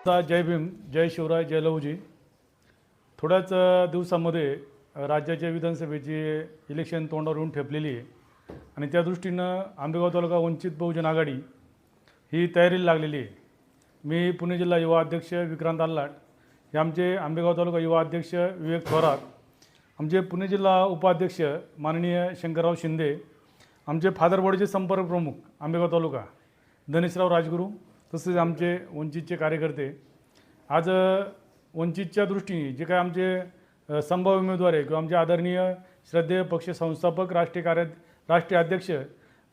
आता जय भीम जय शिवराय जय लहूजी. थोड्याच दिवसामध्ये राज्याच्या विधानसभेची इलेक्शन तोंडावर येऊन ठेपलेली आहे. आणि त्या दृष्टीनं आंबेगाव तालुका वंचित बहुजन आघाडी ही तयारीला लागलेली आहे. मी पुणे जिल्हा युवा अध्यक्ष विक्रांत आल्लाट हे आमचे आंबेगाव तालुका युवा अध्यक्ष विवेक थोरात आमचे पुणे जिल्हा उपाध्यक्ष माननीय शंकरराव शिंदे आमचे फादर संपर्क प्रमुख आंबेगाव तालुका धनेशराव राजगुरू तसेच आमचे वंचितचे कार्यकर्ते. आज वंचितच्या दृष्टीने जे काय आमचे अ, संभाव्य उमेदवार आहे किंवा आमचे आदरणीय श्रद्धेय पक्ष संस्थापक राष्ट्रीय कार्य राष्ट्रीय अध्यक्ष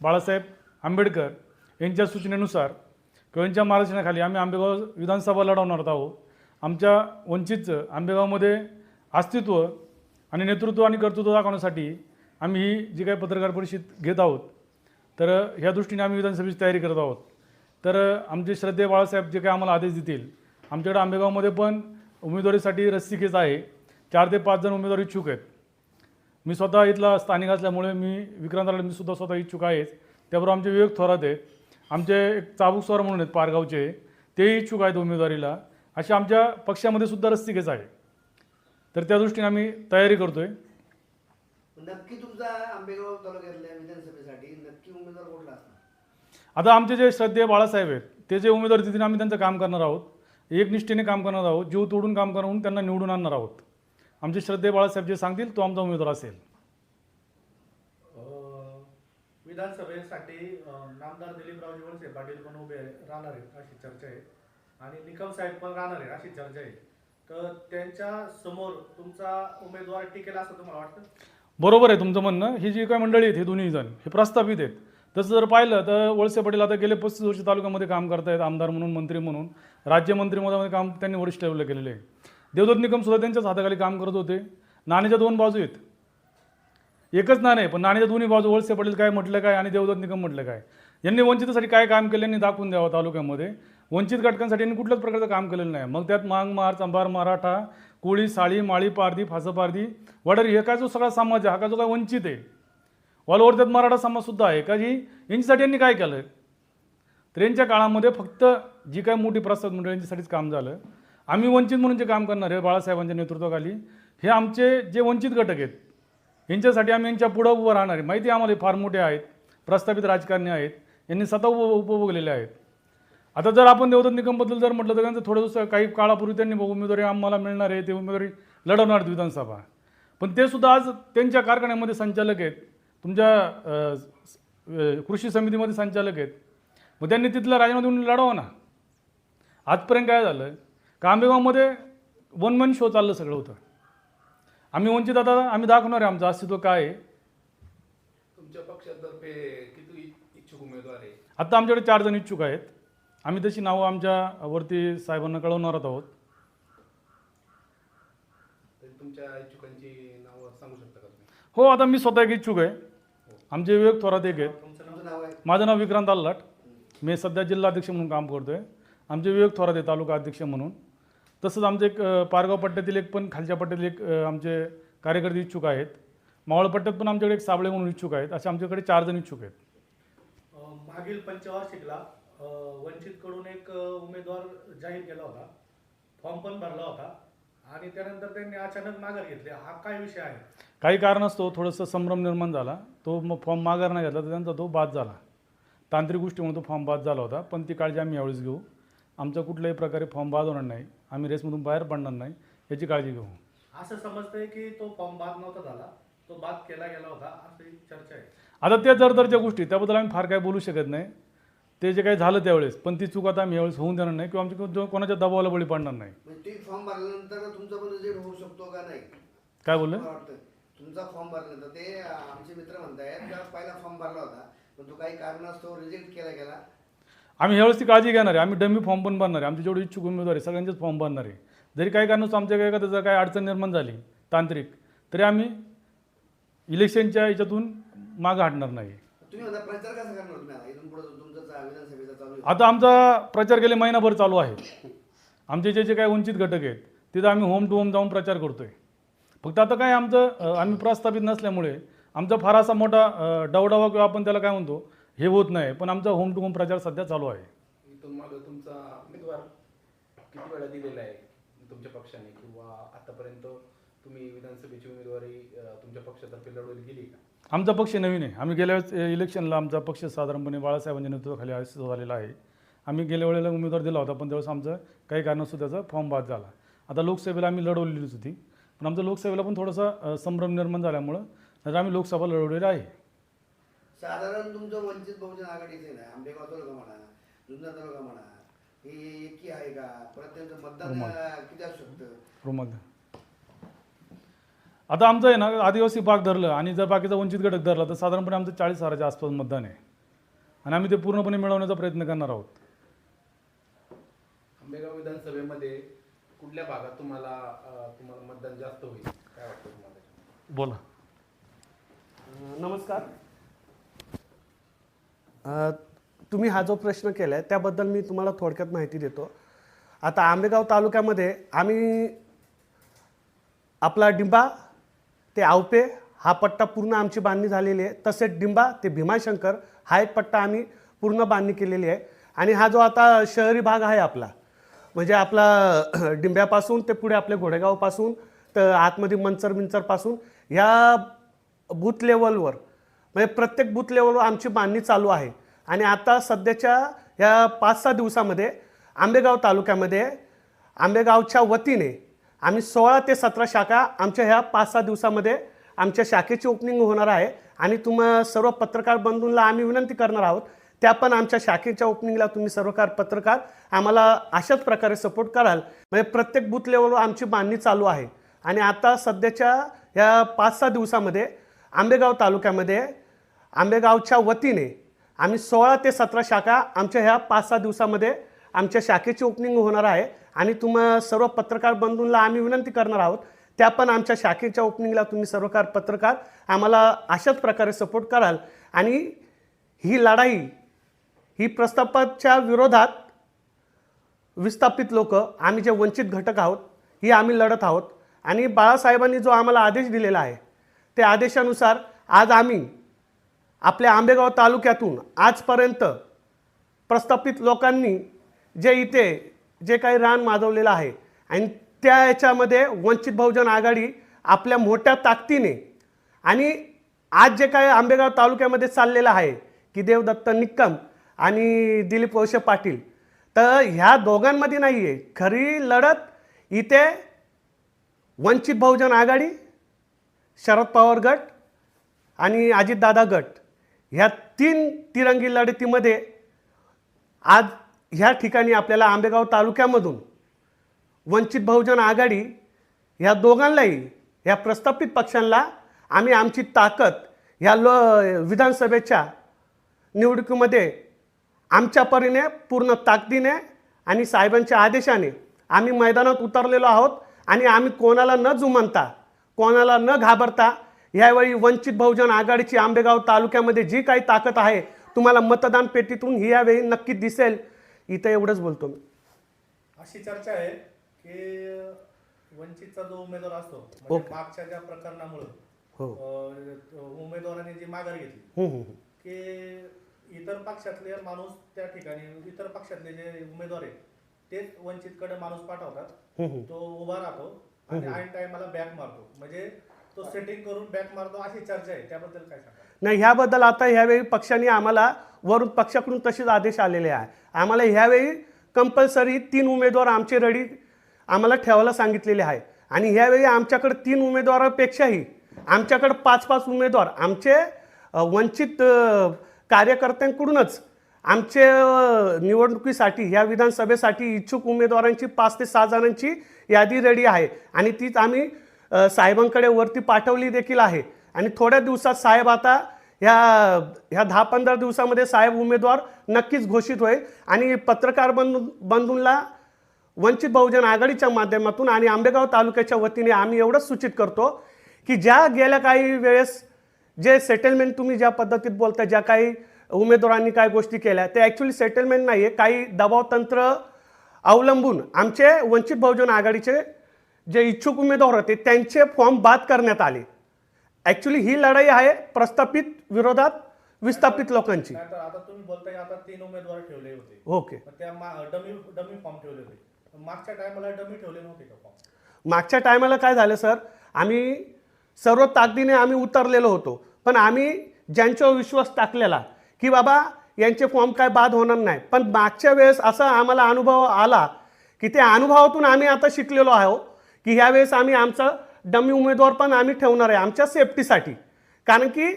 बाळासाहेब आंबेडकर यांच्या सूचनेनुसार किंवा यांच्या मार्गदर्शनाखाली आम्ही आंबेगाव विधानसभा लढवणार आहोत. आमच्या वंचितचं आंबेगावमध्ये अस्तित्व आणि नेतृत्व आणि कर्तृत्व दाखवण्यासाठी आम्ही ही जी काही पत्रकार परिषद घेत आहोत तर ह्या दृष्टीने आम्ही विधानसभेची तयारी करत आहोत. तर आमचे श्रद्धे बाळासाहेब जे काही आम्हाला आदेश देतील आमच्याकडे आंबेगावमध्ये पण उमेदवारीसाठी रस्सीखेच आहे. चार ते पाच जण उमेदवार इच्छुक आहेत. मी स्वतः इथला स्थानिक असल्यामुळे मी विक्रांतला मी सुद्धा स्वतः इच्छुक आहेच. त्याबरोबर आमचे विवेक थोरात आहे आमचे एक चाबूक स्वर म्हणून आहेत पारगावचे. तेही इच्छुक आहेत उमेदवारीला. असे आमच्या पक्षामध्ये सुद्धा रस्सीखेच आहे. तर त्या दृष्टीने आम्ही तयारी करतो आहे नक्की तुमचा आंबेगाव तालुक्यातल्या विधानसभेसाठी नक्की उमेदवार कुठला असणार? आता आमचे जे श्रद्धेय बाळासाहेब आहेत ते जे उमेदवार देतील आम्ही त्यांचं काम करणार आहोत. एकनिष्ठेने काम करणार आहोत जीव तोडून काम करून त्यांना निवडून आणणार आहोत. आमचे श्रद्धेय बाळासाहेब जे सांगतील तो आमचा उमेदवार असेल. विधानसभेसाठी नामदार दिलीपरावजी वळसे पाटील पण उभे राहणार आहेत अशी चर्चा आहे. आणि निकम साहेब पण राहणार आहेत अशी चर्चा आहे. तर त्यांच्यासमोर तुमचा उमेदवार टिकेल असं तुम्हाला वाटतं? बरोबर आहे तुमचं म्हणणं. ही जी काय मंडळी आहेत हे दोन्ही जण हे प्रस्थापित आहेत. तसं जर पाहिलं तर वळसे पाटील आता गेले पस्तीस वर्ष तालुक्यामध्ये काम करतायत आमदार म्हणून मंत्री म्हणून. राज्यमंत्रीमध्ये काम त्यांनी वरिष्ठ लेवलला केलेलं आहे. देवदत्त निकम सुद्धा त्यांच्याच हाताखाली काम करत होते. नाण्याच्या दोन बाजू आहेत. एकच नाणे पण नाण्याच्या दोन्ही बाजू वळसे पाटील काय म्हटलं काय आणि देवदत्त निकम म्हटलं काय? यांनी वंचितासाठी काय काम केलं यांनी दाखवून द्यावं तालुक्यामध्ये. वंचित घटकांसाठी यांनी कुठल्याच प्रकारचं काम केलेलं नाही. मग त्यात मांग मार मराठा कोळी साळी माळी पारधी फासपारधी वडारी हे काय जो सगळा समाज आहे हा का जो काय वंचित आहे? ऑल ओव्हर त्यात मराठा समाजसुद्धा आहे का जी? यांच्यासाठी यांनी काय केलं तर यांच्या काळामध्ये फक्त जी काय मोठी प्रसाद मंडळ यांच्यासाठीच काम झालं. आम्ही वंचित म्हणून जे काम करणार आहे बाळासाहेबांच्या नेतृत्वाखाली हे आमचे जे वंचित घटक आहेत यांच्यासाठी आम्ही यांच्या पुढं उभं राहणार आहे. माहिती आम्हाला हे फार मोठे आहेत प्रस्थापित राजकारणी आहेत यांनी स्वतः उप उपभोगलेले आहेत. आता जर आपण देवदत्त निगमबद्दल जर म्हटलं तर त्यांचं थोडं दिवस काही काळापूर्वी त्यांनी उमेदवारी आम्हाला मिळणार आहे ते उमेदवारी लढवणार विधानसभा. पण ते सुद्धा आज त्यांच्या कारखान्यामध्ये संचालक आहेत. तुमच्या कृषी समितीमध्ये संचालक आहेत. मग त्यांनी तिथलं राजीनामा देऊन लढावं ना. आजपर्यंत काय झालं का आंबेगावमध्ये वन मन शो चाललं सगळं होतं. आम्ही वंचित आता आम्ही दाखवणार आहे आमचं अस्तित्व काय आहे. तुमच्या पक्षातर्फे किती इच्छुक उमेदवार आहे? आत्ता आमच्याकडे चार जण इच्छुक आहेत. आम्ही तशी नावं आमच्या वरती साहेबांना कळवणार आहोत. तुमच्या इच्छुकांची नावं सांगू शकता का हो आता मी स्वतः एक इच्छुक आहे. आमचे विवेक थोरात एक आहेत. माझं नाव विक्रांत आल्लाट मी सध्या जिल्हाध्यक्ष म्हणून काम करतो आहे आमचे विवेक थोरात आहे तालुका अध्यक्ष म्हणून. तसंच आमचे एक पारगाव पट्ट्यातील एक पण खालच्या पट्ट्यातील एक आमचे कार्यकर्ते इच्छुक आहेत. मावळ पट्ट्यात पण आमच्याकडे एक साबळे म्हणून इच्छुक आहेत. असे आमच्याकडे चार जण इच्छुक आहेत. मागील पंचवार्षिकला वंचितकडून एक उमेदवार जाहीर केला होता. फॉर्म पण भरला होता. आणि त्यानंतर त्यांनी अचानक माघार घेतली. हा काय विषय आहे? काही कारणास्तव थोडंसं संभ्रम निर्माण झाला. तो मग फॉर्म माघार नाही घेतला तर त्यांचा तो बाद झाला. तांत्रिक गोष्टीमुळे तो फॉर्म बाद झाला होता पण ती काळजी आम्ही यावेळेस घेऊ. आमचा कुठल्याही प्रकारे फॉर्म बाद होणार नाही. आम्ही रेसमधून बाहेर पडणार नाही याची काळजी घेऊ. असं समजतंय की तो फॉर्म बाद नव्हता झाला तो बाद केला गेला होता अशी चर्चा आहे. आता त्या जरदरच्या गोष्टी त्याबद्दल आम्ही फार काय बोलू शकत नाही. ते जे काही झालं त्यावेळेस पण ती चूक आता आम्ही यावेळेस होऊन देणार नाही किंवा आमच्या को- कोणाच्या दबावाला बळी पडणार नाही. फॉर्म भरल्यानंतर तुमचा पण रिजेक्ट होऊ शकतो का नाही? काय बोलले? तुमचा फॉर्म भरल्यानंतर ते अं, आमचे मित्र म्हणतायत का पहिला फॉर्म भरला होता पण तो काही कारणास्तव रिजेक्ट केला गेला. आम्ही यावेळेस ती काळजी घेणार आहे. आम्ही डमी फॉर्म पण भरणार आहे. आमचे जेवढे इच्छुक उमेदवार आहे सगळ्यांचेच फॉर्म भरणार आहे. जरी काही कारणास्तव आमच्या काही जर काही अडचण निर्माण झाली तांत्रिक तरी आम्ही इलेक्शनच्या याच्यातून मागं हटणार नाही. तुम्ही म्हणता प्रचार कसा करणार तुम्ही आता? इथून पुढे तुमचा चा- विधानसभेचा चालू आहे. आता आमचा प्रचार गेले महिनाभर चालू आहे. आमचे जे जे काही वंचित घटक आहेत तिथं आम्ही होम टू होम जाऊन प्रचार करतोय. फक्त आता काय आमचं आम्ही प्रस्थापित नसल्यामुळे आमचा फार असा मोठा डवडावा किंवा आपण त्याला काय म्हणतो हे होत नाही. पण आमचा होम टू होम प्रचार सध्या चालू आहे. मागं तुमचा उमेदवार किती वेळा दिलेला आहे? तुमच्या पक्षाने किंवा आतापर्यंत तुम्ही विधानसभेची उमेदवारी तुमच्या पक्षातर्फे लढवली गेली का? आमचा पक्ष नवीन आहे. आम्ही गेल्या वेळेस इलेक्शनला आमचा पक्ष साधारणपणे बाळासाहेबांच्या नेतृत्वाखाली अस्तित्व झालेला आहे. आम्ही गेल्या वेळेला उमेदवार दिला होता पण त्यावेळेस आमचं काही कारणास्तव त्याचा फॉर्म बाद झाला. आता लोकसभेला आम्ही लढवलेलीच होती. पण आमचं लोकसभेला पण थोडासा संभ्रम निर्माण झाल्यामुळं तर आम्ही लोकसभा लढवलेली आहे. साधारण तुमचं वंचित बहुजन आघाडीचे ना आंबेगाव तालुका म्हणा जुन्नर तालुका म्हणा हे एकी आहे का? परत त्यांचं मतदान किती असू शकतं? रुमाल. आता आमचं आहे ना आदिवासी भाग धरलं आणि जर बाकीचा वंचित घटक धरला तर साधारणपणे आमचं चाळीस हजाराच्या आसपास मतदान आहे. आणि आम्ही ते पूर्णपणे मिळवण्याचा प्रयत्न करणार आहोत. आंबेगाव विधानसभेमध्ये कुठल्या भागात तुम्हाला तुम्हाला मतदान जास्त होईल? काय वाटतं तुम्हाला? बोला. नमस्कार. अ, तुम्ही हा जो प्रश्न केला आहे त्याबद्दल मी तुम्हाला थोडक्यात माहिती देतो. आता आंबेगाव तालुक्यामध्ये आम्ही आपला डिंबा ते आवपे हा पट्टा पूर्ण आमची बांधणी झालेली आहे. तसेच डिंबा ते भीमाशंकर हा एक पट्टा आम्ही पूर्ण बांधणी केलेली आहे. आणि हा जो आता शहरी भाग आहे आपला म्हणजे आपला डिंब्यापासून ते पुढे आपल्या घोडेगावपासून तर आतमध्ये मंचर मिंचरपासून ह्या बूथ लेवलवर म्हणजे प्रत्येक बूथ लेवलवर आमची बांधणी चालू आहे. आणि आता सध्याच्या ह्या पाच सहा दिवसामध्ये आंबेगाव तालुक्यामध्ये आंबेगावच्या वतीने आम्ही सोळा ते सतरा शाखा आमच्या ह्या पाच सहा दिवसामध्ये आमच्या शाखेची ओपनिंग होणार आहे. आणि तुम्हा सर्व पत्रकार बंधूंना आम्ही विनंती करणार आहोत त्या पण आमच्या शाखेच्या ओपनिंगला तुम्ही सर्वकार पत्रकार आम्हाला अशाच प्रकारे सपोर्ट कराल. म्हणजे प्रत्येक बूथ लेवलवर आमची बांधणी चालू आहे. आणि आता सध्याच्या ह्या पाच सहा दिवसामध्ये आंबेगाव तालुक्यामध्ये आंबेगावच्या वतीने आम्ही सोळा ते सतरा शाखा आमच्या ह्या पाच सहा दिवसामध्ये आमच्या शाखेची ओपनिंग होणार आहे. आणि तुम्हा सर्व पत्रकार बंधूंना आम्ही विनंती करणार आहोत त्या पण आमच्या शाखेच्या ओपनिंगला तुम्ही सर्वकार पत्रकार आम्हाला अशाच प्रकारे सपोर्ट कराल. आणि ही लढाई ही प्रस्तापाच्या विरोधात विस्थापित लोक आम्ही जे वंचित घटक आहोत ही आम्ही लढत आहोत. आणि बाळासाहेबांनी जो आम्हाला आदेश दिलेला आहे त्या आदेशानुसार आज आम्ही आपल्या आंबेगाव तालुक्यातून आजपर्यंत प्रस्थापित लोकांनी जे इथे जे काही रान माजवलेलं आहे आणि त्या याच्यामध्ये वंचित बहुजन आघाडी आपल्या मोठ्या ताकदीने आणि आज जे काही आंबेगाव तालुक्यामध्ये चाललेलं आहे की देवदत्त निक्कम आणि दिलीप वळसे पाटील. तर ह्या दोघांमध्ये नाही आहे खरी लढत इथे वंचित बहुजन आघाडी शरद पवार गट आणि अजितदादा गट. ह्या तीन तिरंगी लढतीमध्ये आज ह्या ठिकाणी आपल्याला आंबेगाव तालुक्यामधून वंचित बहुजन आघाडी ह्या दोघांनाही ह्या प्रस्थापित पक्षांना आम्ही आमची ताकद ह्या लो विधानसभेच्या निवडणुकीमध्ये आमच्या परीने पूर्ण ताकदीने आणि साहेबांच्या आदेशाने आम्ही मैदानात उतरलेलो आहोत आणि आम्ही कोणाला न जुमानता कोणाला न घाबरता यावेळी वंचित बहुजन आघाडीची आंबेगाव तालुक्यामध्ये जी काही ताकद आहे तुम्हाला मतदान पेटीतून ही यावेळी नक्की दिसेल इथं एवढंच बोलतो मी अशी चर्चा आहे की वंचितचा जो उमेदवार असतो म्हणजे. मागच्या ज्या प्रकरणामुळं हो उमेदवाराने जी माघार घेतली. की इतर पक्षातले माणूस त्या ठिकाणी इतर पक्षातले जे उमेदवार आहेत तेच वंचितकडे माणूस पाठवतात. हम्म, हम्म. तो उभा राहतो आणि ऐन टाइमला बॅक मारतो. म्हणजे तो सेटिंग करून बॅक मारतो अशी चर्चा आहे. त्याबद्दल काय सांगा नाही ह्याबद्दल आता ह्यावेळी पक्षाने आम्हाला वरून पक्षाकडून तसेच आदेश आलेले आहे. आम्हाला ह्यावेळी कंपल्सरी तीन उमेदवार आमचे रेडी आम्हाला ठेवायला सांगितलेले आहे. आणि ह्यावेळी आमच्याकडे तीन उमेदवारापेक्षाही आमच्याकडे पाच पाच उमेदवार आमचे वंचित कार्यकर्त्यांकडूनच आमचे निवडणुकीसाठी ह्या विधानसभेसाठी इच्छुक उमेदवारांची पाच ते सहा जणांची यादी रेडी आहे. आणि तीच आम्ही साहेबांकडे वरती पाठवली देखील आहे. आणि थोड्या दिवसात साहेब आता ह्या ह्या दहा पंधरा दिवसामध्ये साहेब उमेदवार नक्कीच घोषित होईल. आणि पत्रकार बंधू बंधूंना वंचित बहुजन आघाडीच्या माध्यमातून आणि आंबेगाव तालुक्याच्या वतीने आम्ही एवढंच सूचित करतो की ज्या गेल्या काही वेळेस जे सेटलमेंट तुम्ही ज्या पद्धतीत बोलता ज्या काही उमेदवारांनी काय गोष्टी केल्या ते ॲक्च्युली सेटलमेंट नाही आहे काही दबाव तंत्र अवलंबून आमचे वंचित बहुजन आघाडीचे जे इच्छुक उमेदवार होते त्यांचे फॉर्म बाद करण्यात आले. ॲक्च्युली ही लढाई आहे प्रस्थापित विरोधात विस्थापित लोकांची. आता तुम्ही बोलताय आता तीन उमेदवार ठेवले होते. ओके. त्या डमी डमी फॉर्म ठेवले होते. मागच्या टायमाला डमी ठेवले नव्हते का फॉर्म मागच्या टायमाला काय झालं सर? आम्ही सर्व ताकदीने आम्ही उतरलेलो होतो. पण आम्ही ज्यांच्यावर विश्वास टाकलेला की बाबा यांचे फॉर्म काय बाद होणार नाही. पण मागच्या वेळेस असा आम्हाला अनुभव आला की त्या अनुभवातून आम्ही आता शिकलेलो आहो की ह्यावेळेस आम्ही आमचा डमी उमेदवार पण आम्ही ठेवणार आहे आमच्या सेफ्टीसाठी. कारण की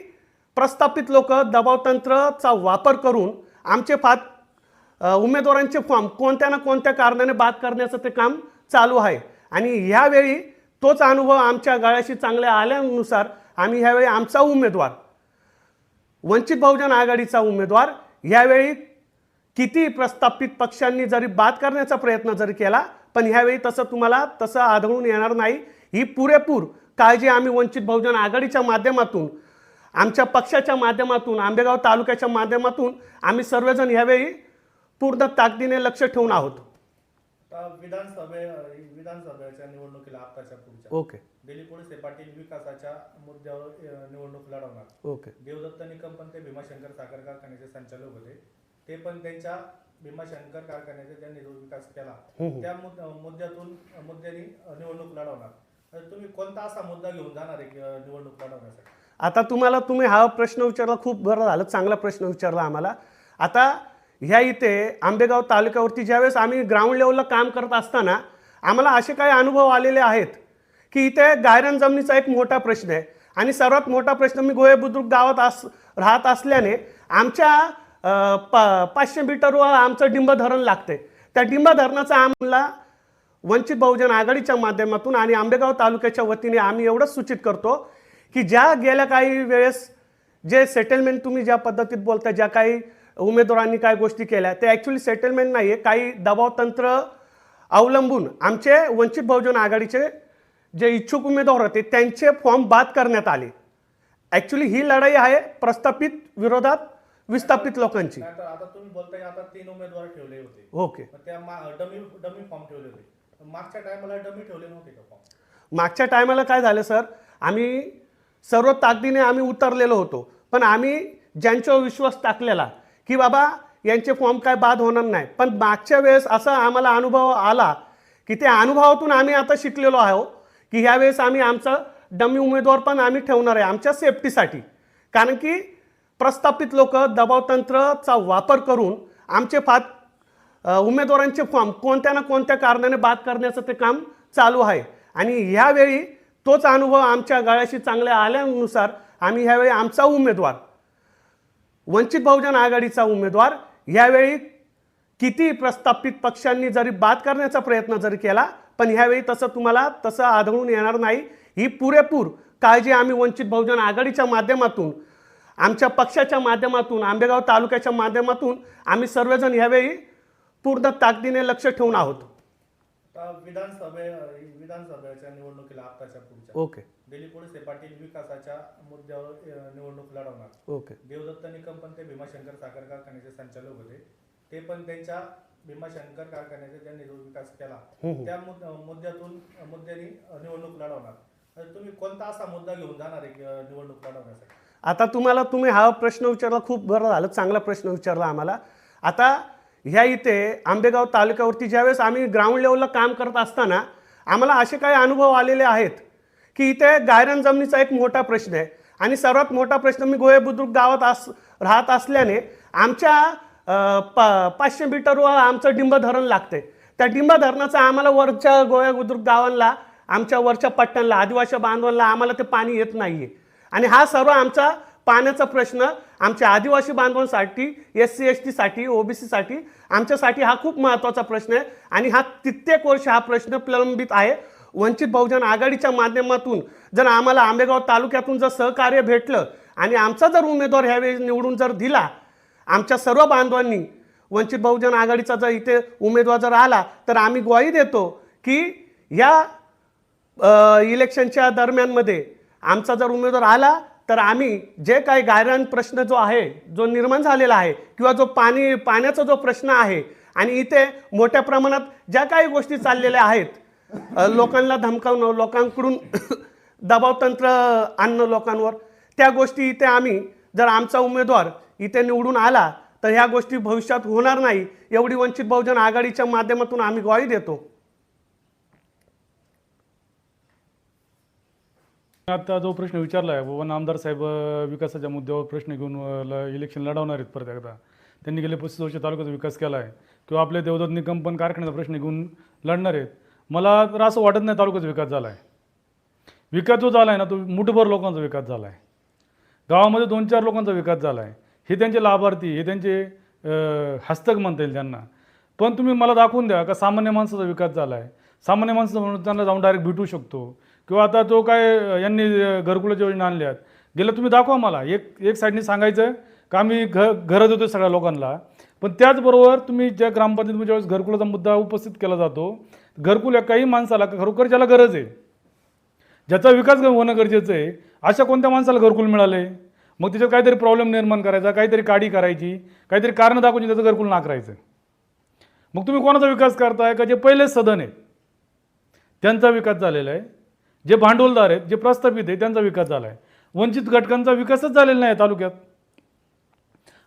प्रस्थापित लोक दबावतंत्राचा वापर करून आमचे फार उमेदवारांचे फॉर्म कोणत्या ना कोणत्या कारणाने बाद करण्याचं ते काम चालू आहे. आणि ह्यावेळी तोच अनुभव आमच्या गळ्याशी चांगल्या आल्यानुसार आम्ही ह्यावेळी आमचा उमेदवार वंचित बहुजन आघाडीचा उमेदवार यावेळी किती प्रस्थापित पक्षांनी जरी बाद करण्याचा प्रयत्न जरी केला पण ह्यावेळी तसं तुम्हाला तसं आढळून येणार नाही. ही पुरेपूर काळजी आम्ही वंचित बहुजन आघाडीच्या माध्यमातून आमच्या पक्षाच्या माध्यमातून आंबेगाव तालुक्याच्या माध्यमातून आम्ही सर्वजण ह्यावेळी पूर्ण ताकदीने लक्ष ठेवून आहोत. विधानसभे विधानसभेच्या निवडणुकीला आताच्या पुढच्या. ओके. दिलीप वळसे पाटील विकासाच्या मुद्द्यावर निवडणूक लढवणार. ओके. देवदत्त निकम पण ते भीमाशंकर साखर कारखान्याचे संचालक होते. ते पण त्यांच्या भीमाशंकर कारखान्याचा त्यांनी जो विकास केला. त्या मुद- मुद्द्यातून मुद्द्यानी निवडणूक लढवणार. तर तुम्ही कोणता असा मुद्दा घेऊन जाणार आहे निवडणूक लढवण्यासाठी? आता तुम्हाला तुम्ही हा प्रश्न विचारला खूप बरं झालं चांगला प्रश्न विचारला आम्हाला. आता ह्या इथे आंबेगाव तालुक्यावरती ज्यावेळेस आम्ही ग्राउंड लेवलला काम करत असताना आम्हाला असे काही अनुभव आलेले आहेत की इथे गायरान जमिनीचा एक मोठा प्रश्न आहे. आणि सर्वात मोठा प्रश्न मी गोहे बुद्रुक गावात अस राहत असल्याने आमच्या प पा पाचशे मीटरवर आमचं डिंब धरण लागते त्या डिंब धरणाचा आम्हाला वंचित बहुजन आघाडीच्या माध्यमातून आणि आंबेगाव तालुक्याच्या वतीने आम्ही एवढंच सूचित करतो की ज्या गेल्या काही वेळेस जे सेटलमेंट तुम्ही ज्या पद्धतीत बोलता ज्या काही उमेदवारांनी काय गोष्टी केल्या? ते ॲक्च्युली सेटलमेंट नाही आहे काही दबावतंत्र अवलंबून आमचे वंचित बहुजन आघाडीचे जे इच्छुक उमेदवार होते त्यांचे फॉर्म बाद करण्यात आले. ॲक्च्युली ही लढाई आहे प्रस्थापित विरोधात विस्थापित लोकांची. आता तुम्ही बोलताय आता तीन उमेदवार ठेवले होते. ओके. त्या डमी डमी फॉर्म ठेवले होते. मागच्या टायमाला डमी ठेवले नव्हते का फॉर्म मागच्या टायमाला काय झालं सर आम्ही सर्व ताकदीने आम्ही उतरलेलो होतो. पण आम्ही ज्यांच्यावर विश्वास टाकलेला की बाबा यांचे फॉर्म काय बाद होणार नाही. पण मागच्या वेळेस असा आम्हाला अनुभव आला की त्या अनुभवातून आम्ही आता शिकलेलो आहो की ह्यावेळेस आम्ही आमचा डमी उमेदवार पण आम्ही ठेवणार आहे आमच्या सेफ्टीसाठी कारण की प्रस्थापित लोक दबावतंत्राचा वापर करून आमचे फार उमेदवारांचे फॉर्म कोणत्या ना कोणत्या कारणाने बाद करण्याचं ते काम चालू आहे. आणि ह्यावेळी तोच अनुभव आमच्या गळ्याशी चांगल्या आल्यानुसार आम्ही ह्यावेळी आमचा उमेदवार वंचित बहुजन आघाडीचा उमेदवार ह्यावेळी किती प्रस्थापित पक्षांनी जरी बाद करण्याचा प्रयत्न जरी केला पण ह्यावेळी तसं तुम्हाला तसं आढळून येणार नाही. ही पुरेपूर काळजी आम्ही वंचित बहुजन आघाडीच्या माध्यमातून आमच्या पक्षाच्या माध्यमातून आंबेगाव तालुक्याच्या माध्यमातून आम्ही सर्वजण ह्यावेळी पूर्ण ताकदीने लक्ष ठेवून आहोत. आता विधानसभे विधानसभेच्या निवडणुकीला आताच्या पुढच्या. ओके. दिलीप वळसे पाटील विकासाच्या मुद्द्यावर अ, निवडणूक लढवणार. ओके. देवदत्त निकम पण ते भीमाशंकर साखर कारखान्याचे संचालक होते. ते पण त्यांच्या भीमाशंकर कारखान्याचा त्यांनी जो विकास केला त्या मुद- मुद्द्यातून मुद्द्यानी निवडणूक लढवणार. तर तुम्ही कोणता असा मुद्दा घेऊन जाणार आहे अ, निवडणूक लढवण्यासाठी? आता तुम्हाला तुम्ही हा प्रश्न विचारला खूप बरं झालं चांगला प्रश्न विचारला आम्हाला. आता ह्या इथे आंबेगाव तालुक्यावरती ज्यावेळेस आम्ही ग्राउंड लेवलला काम करत असताना आम्हाला असे काही अनुभव आलेले आहेत की इथे गायरन जमिनीचा एक मोठा प्रश्न आहे. आणि सर्वात मोठा प्रश्न मी गोहे बुद्रुक गावात अस राहत असल्याने आमच्या प पा पाचशे मीटरवर आमचं डिंब धरण लागते. त्या डिंब धरणाचा आम्हाला वरच्या गोव्या बुद्रुक गावांना आमच्या वरच्या पट्ट्यांना आदिवासी बांधवांना आम्हाला ते पाणी येत नाही आहे आणि हा सर्व आमचा पाण्याचा प्रश्न आमच्या आदिवासी बांधवांसाठी एस सी एस टीसाठी ओबीसीसाठी आमच्यासाठी हा खूप महत्त्वाचा प्रश्न आहे. आणि हा कित्येक वर्ष हा प्रश्न प्रलंबित आहे. वंचित बहुजन आघाडीच्या माध्यमातून जर आम्हाला आंबेगाव तालुक्यातून जर सहकार्य भेटलं आणि आमचा जर उमेदवार ह्यावेळी निवडून जर दिला आमच्या सर्व बांधवांनी वंचित बहुजन आघाडीचा जर इथे उमेदवार जर आला तर आम्ही ग्वाही देतो की या इलेक्शनच्या दरम्यानमध्ये आमचा जर उमेदवार आला तर आम्ही जे काही गायरान प्रश्न जो आहे जो निर्माण झालेला आहे किंवा जो पाणी पाण्याचा जो प्रश्न आहे आणि इथे मोठ्या प्रमाणात ज्या काही गोष्टी चाललेल्या आहेत लोकांना धमकावणं लोकांकडून दबावतंत्र आणणं लोकांवर त्या गोष्टी इथे आम्ही जर आमचा उमेदवार इथे निवडून आला तर ह्या गोष्टी भविष्यात होणार नाही एवढी वंचित बहुजन आघाडीच्या माध्यमातून आम्ही ग्वाही देतो. आता जो प्रश्न विचारला आहे बाबा आमदार साहेब विकासाच्या मुद्द्यावर प्रश्न घेऊन ल- इलेक्शन लढवणार आहेत परत एकदा. त्यांनी गेले पस्तीस वर्ष तालुक्याचा विकास केला आहे किंवा आपल्या देवदत्त निकम पण कारखान्याचा प्रश्न घेऊन लढणार आहेत. मला तर असं वाटत नाही तालुक्याचा विकास झाला आहे विकास जो झाला आहे ना तो मुठभर लोकांचा विकास झाला आहे गावामध्ये दोन चार लोकांचा विकास झाला आहे हे त्यांचे लाभार्थी हे त्यांचे हस्तक म्हणता येईल त्यांना. पण तुम्ही मला दाखवून द्या का सामान्य माणसाचा विकास झाला आहे सामान्य माणसाचा म्हणून त्यांना जाऊन डायरेक्ट भेटू शकतो. किंवा आता तो काय यांनी अ, घरकुलाच्या योजना आहेत गेलं तुम्ही दाखवा मला. एक एक साईडने सांगायचं का आम्ही घ घरं देतो सगळ्या लोकांना. पण त्याचबरोबर तुम्ही ज्या ग्रामपंचायतीमध्ये म्हणजे ज्यावेळेस घरकुलाचा मुद्दा उपस्थित केला जातो घरकुल या काही माणसाला खरोखर ज्याला गरज आहे ज्याचा विकास होणं गरजेचं आहे अशा कोणत्या माणसाला घरकुल मिळाले मग त्याच्यात काहीतरी प्रॉब्लेम निर्माण करायचा काहीतरी काडी करायची काहीतरी कारणं दाखवून त्याचं घरकुल नाकारायचं. मग तुम्ही कोणाचा विकास करताय? का जे पहिलेच सदन आहे त्यांचा विकास झालेला आहे? जे भांडवलदार आहेत जे प्रस्थापित आहे त्यांचा विकास झाला आहे वंचित घटकांचा विकासच झालेला नाही तालुक्यात.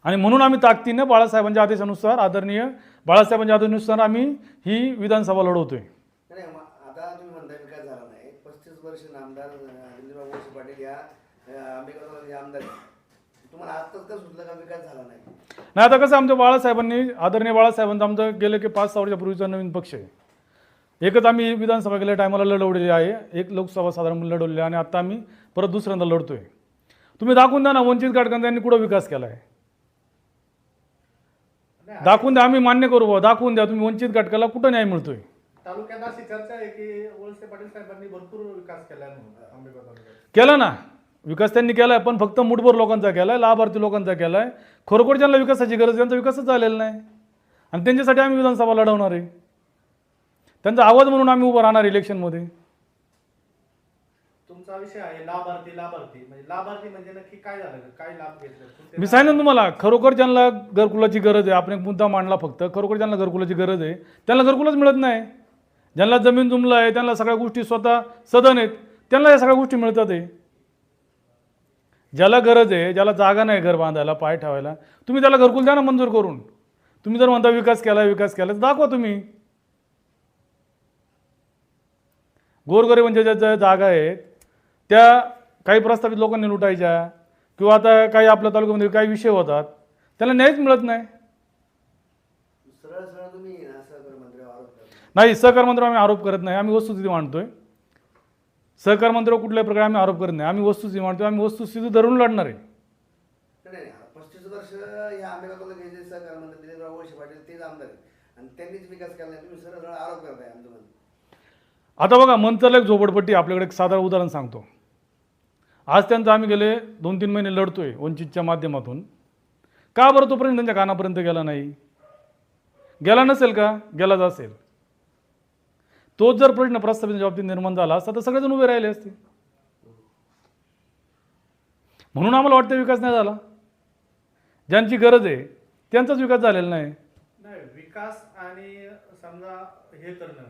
आणि म्हणून आम्ही ताकदीनं बाळासाहेबांच्या आदेशानुसार आदरणीय बाळासाहेबांच्या आदेशानुसार आम्ही ही विधानसभा लढवतोय. नाही आता कसं आमच्या बाळासाहेबांनी आदरणीय बाळासाहेबांचं आमचं गेलं की पाच सहा वर्षापूर्वीचा नवीन पक्ष आहे. एकच आम्ही विधानसभा गेल्या टायमाला लढवलेली आहे. एक लोकसभा साधारण लढवलेली आहे आणि आता आम्ही परत दुसऱ्यांदा लढतोय. तुम्ही दाखवून द्या ना वंचित घटकांचा यांनी कुठं विकास केला आहे दाखवून द्या आम्ही मान्य करू बुवा दाखवून द्या तुम्ही वंचित घटकाला कुठं न्याय मिळतोय? तालुक्यात अशी चर्चा आहे की वळसे पाटील साहेबांनी भरपूर विकास केला ना. विकास त्यांनी केला आहे पण फक्त मुठभर लोकांचा केला आहे लाभार्थी लोकांचा केला आहे खरोखर ज्यांना विकासाची गरज त्यांचा विकासच झालेला नाही. आणि त्यांच्यासाठी आम्ही विधानसभा लढवणार आहे. त्यांचा आवाज म्हणून आम्ही उभं राहणार इलेक्शनमध्ये. तुमचा विषय आहे लाभार्थी लाभार्थी. म्हणजे लाभार्थी म्हणजे नक्की काय झालं? काय लाभ घेतले? मी? सांगितलं ना तुम्हाला खरोखर ज्यांना घरकुलाची गरज आहे आपण एक मुद्दा मांडला फक्त खरोखर ज्यांना घरकुलाची गरज आहे त्यांना घरकुलच मिळत नाही. ज्यांना जमीन जुमलं आहे त्यांना सगळ्या गोष्टी स्वतः सदन आहेत त्यांना या सगळ्या गोष्टी मिळतात आहे. ज्याला गरज आहे ज्याला जागा नाही घर बांधायला पाय ठेवायला तुम्ही त्याला घरकुल द्या ना मंजूर करून. तुम्ही जर म्हणता विकास केला विकास केला तर दाखवा तुम्ही. गोरगरिबांच्या ज्या ज्या जागा आहेत त्या काही प्रस्थापित लोकांनी लुटायच्या किंवा आता काही आपल्या तालुक्यामध्ये काही विषय होतात त्याला न्यायच मिळत नाही. नाही. सहकार मंत्र्यावर आम्ही आरोप करत नाही. आम्ही वस्तुस्थिती मांडतोय. सहकार मंत्र्यावर कुठल्याही प्रकारे आम्ही आरोप करत नाही. आम्ही वस्तुस्थिती मांडतोय. आम्ही वस्तुस्थिती धरून लढणार आहे. मंत्री आणि त्यांनीच विकास केला नाही. तुम्ही सरळ सरळ आरोप करताय आमचं म्हणणं आता बघा मंत्रालय एक झोपडपट्टी आपल्याकडे एक साधारण उदाहरण सांगतो. आज त्यांचं आम्ही गेले दोन तीन महिने लढतोय वंचितच्या माध्यमातून. का बरं तोपर्यंत त्यांच्या कानापर्यंत गेला नाही? गेला नसेल का? गेलाच असेल. तोच जर प्रश्न प्रस्तावित बाबतीत निर्माण झाला असता तर सगळेजण उभे राहिले असते. म्हणून आम्हाला वाटतं विकास नाही झाला. ज्यांची गरज आहे त्यांचाच विकास झालेला नाही. नाही विकास आणि समजा हे करणं